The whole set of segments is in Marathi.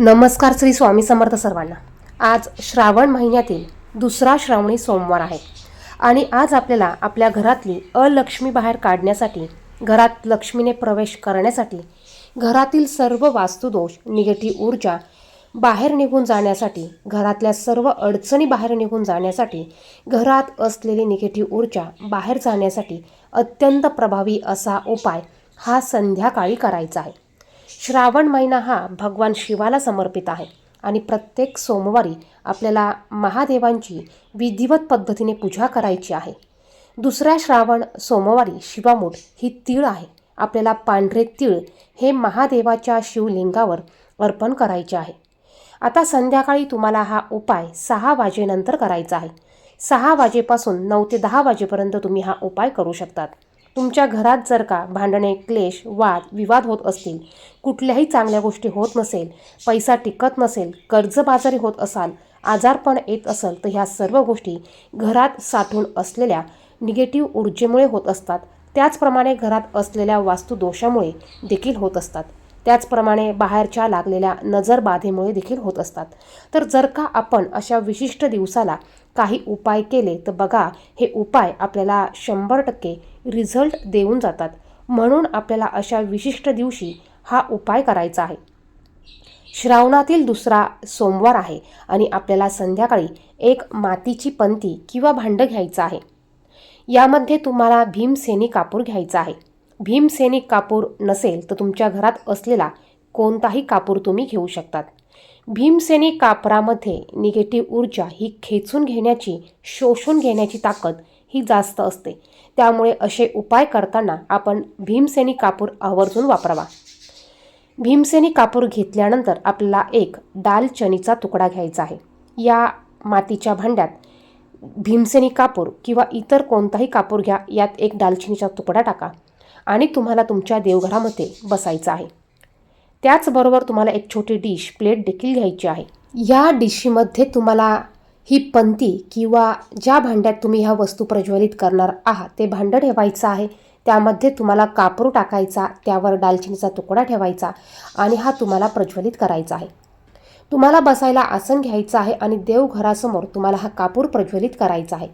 नमस्कार श्री स्वामी समर्थ सर्वांना. आज श्रावण महिन्यातील दुसरा श्रावणी सोमवार आहे. आणि आज आपल्याला आपल्या घरातली अलक्ष्मी बाहेर काढण्यासाठी घरात लक्ष्मीने प्रवेश करण्यासाठी घरातील सर्व वास्तुदोष निगेटिव्ह ऊर्जा बाहेर निघून जाण्यासाठी घरातल्या सर्व अडचणी बाहेर निघून जाण्यासाठी घरात असलेली निगेटिव्ह ऊर्जा बाहेर जाण्यासाठी अत्यंत प्रभावी असा उपाय हा संध्याकाळी करायचा आहे. श्रावण महिना हा भगवान शिवाला समर्पित आहे आणि प्रत्येक सोमवारी आपल्याला महादेवांची विधिवत पद्धतीने पूजा करायची आहे. दुसऱ्या श्रावण सोमवारी शिवामूठ ही तीळ आहे. आपल्याला पांढरे तीळ हे महादेवाच्या शिवलिंगावर अर्पण करायचे आहे. आता संध्याकाळी तुम्हाला हा उपाय सहा वाजेनंतर करायचा आहे. सहा वाजेपासून नऊ ते दहा वाजेपर्यंत तुम्ही हा उपाय करू शकतात. तुमच्या घरात जर का भांडणे क्लेश वाद विवाद होत असतील कुठल्याही चांगल्या गोष्टी होत नसेल पैसा टिकत नसेल कर्जबाजारी होत असाल आजारपण येत असेल तर ह्या सर्व गोष्टी घरात साठून असलेल्या निगेटिव्ह ऊर्जेमुळे होत असतात. त्याचप्रमाणे घरात असलेल्या वास्तुदोषामुळे देखील होत असतात. त्याचप्रमाणे बाहेरच्या लागलेल्या नजरबाधेमुळे देखील होत असतात. तर जर का आपण अशा विशिष्ट दिवसाला काही उपाय केले तर बघा हे उपाय आपल्याला शंभर टक्के रिझल्ट देऊन जातात. म्हणून आपल्याला अशा विशिष्ट दिवशी हा उपाय करायचा आहे. श्रावणातील दुसरा सोमवार आहे आणि आपल्याला संध्याकाळी एक मातीची पंती किंवा भांडं घ्यायचं आहे. यामध्ये तुम्हाला भीमसेनी कापूर घ्यायचा आहे. भीमसेनी कापूर नसेल तर तुमच्या घरात असलेला कोणताही कापूर तुम्ही घेऊ शकतात. भीमसेनी कापरामध्ये निगेटिव्ह ऊर्जा ही खेचून घेण्याची शोषून घेण्याची ताकद ही जास्त असते. त्यामुळे असे उपाय करताना आपण भीमसेनी कापूर आवर्जून वापरावा. भीमसेनी कापूर घेतल्यानंतर आपल्याला एक दालचणीचा तुकडा घ्यायचा आहे. या मातीच्या भांड्यात भीमसेनी कापूर किंवा इतर कोणताही कापूर घ्या यात एक दालचिनीचा तुकडा टाका आणि तुम्हाला तुमच्या देवघरामध्ये बसायचं आहे. त्याचबरोबर तुम्हाला एक छोटी डिश प्लेट देखील घ्यायची आहे. या डिशमध्ये तुम्हाला ही पंती किंवा ज्या भांड्यात तुम्ही ह्या वस्तू प्रज्वलित करणार आहात ते भांडं ठेवायचं आहे. त्यामध्ये तुम्हाला कापूर टाकायचा त्यावर दालचिनीचा तुकडा ठेवायचा आणि हा तुम्हाला प्रज्वलित करायचा आहे. तुम्हाला बसायला आसन घ्यायचं आहे आणि देवघरासमोर तुम्हाला हा कापूर प्रज्वलित करायचा आहे.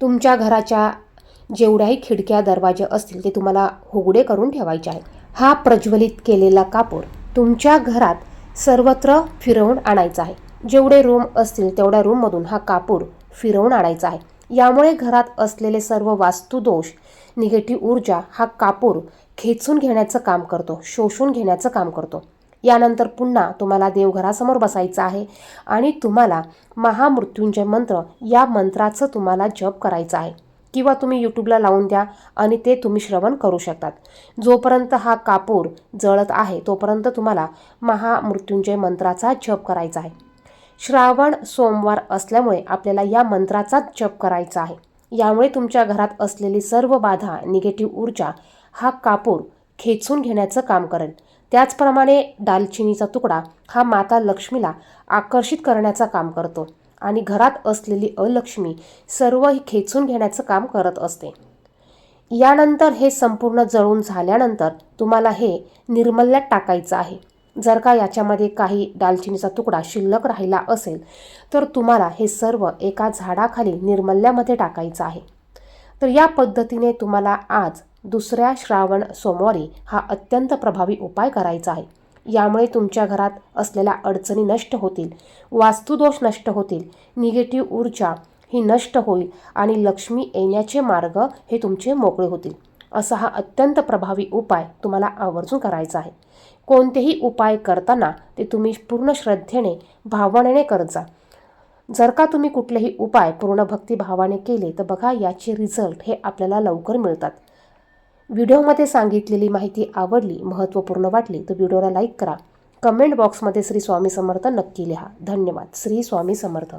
तुमच्या घराच्या जेवढ्याही खिडक्या दरवाजे असतील ते तुम्हाला हुगडे करून ठेवायचे आहेत हा प्रज्वलित केलेला कापूर तुमच्या घरात सर्वत्र फिरवून आणायचा आहे. जेवढे रूम असतील तेवढ्या रूममधून हा कापूर फिरवून आणायचा आहे. यामुळे घरात असलेले सर्व वास्तुदोष निगेटिव्ह ऊर्जा हा कापूर खेचून घेण्याचं काम करतो शोषून घेण्याचं काम करतो. यानंतर पुन्हा तुम्हाला देवघरासमोर बसायचं आहे आणि तुम्हाला महामृत्युंजय मंत्र या मंत्राचं तुम्हाला जप करायचं आहे. किंवा तुम्ही यूट्यूबला लावून द्या आणि ते तुम्ही श्रवण करू शकतात. जोपर्यंत हा कापूर जळत आहे तोपर्यंत तुम्हाला महामृत्युंजय मंत्राचा जप करायचा आहे. श्रावण सोमवार असल्यामुळे आपल्याला या मंत्राचाच जप करायचा आहे. यामुळे तुमच्या घरात असलेली सर्व बाधा निगेटिव्ह ऊर्जा हा कापूर खेचून घेण्याचं काम करेल. त्याचप्रमाणे दालचिनीचा तुकडा हा माता लक्ष्मीला आकर्षित करण्याचं काम करतो. आणि घरात असलेली अलक्ष्मी सर्व ही खेचून घेण्याचं काम करत असते. यानंतर हे संपूर्ण जळून झाल्यानंतर तुम्हाला हे निर्मल्यात टाकायचं आहे. जर का याच्यामध्ये काही दालचिनीचा तुकडा शिल्लक राहिला असेल तर तुम्हाला हे सर्व एका झाडाखाली निर्मल्यामध्ये टाकायचं आहे. तर या पद्धतीने तुम्हाला आज दुसऱ्या श्रावण सोमवारी हा अत्यंत प्रभावी उपाय करायचा आहे. यामुळे तुमच्या घरात असलेल्या अडचणी नष्ट होतील. वास्तुदोष नष्ट होतील. निगेटिव्ह ऊर्जा ही नष्ट होईल आणि लक्ष्मी येण्याचे मार्ग हे तुमचे मोकळे होतील. असा हा अत्यंत प्रभावी उपाय तुम्हाला आवर्जून करायचा आहे. कोणतेही उपाय करताना ते तुम्ही पूर्ण श्रद्धेने भावनेने करत जा. जर का तुम्ही कुठलेही उपाय पूर्ण भक्तिभावाने केले तर बघा याचे रिझल्ट हे आपल्याला लवकर मिळतात. व्हिडिओमध्ये सांगितलेली माहिती आवडली महत्त्वपूर्ण वाटली तर व्हिडिओला लाईक करा. कमेंट बॉक्समध्ये श्री स्वामी समर्थ नक्की लिहा. धन्यवाद. श्री स्वामी समर्थ.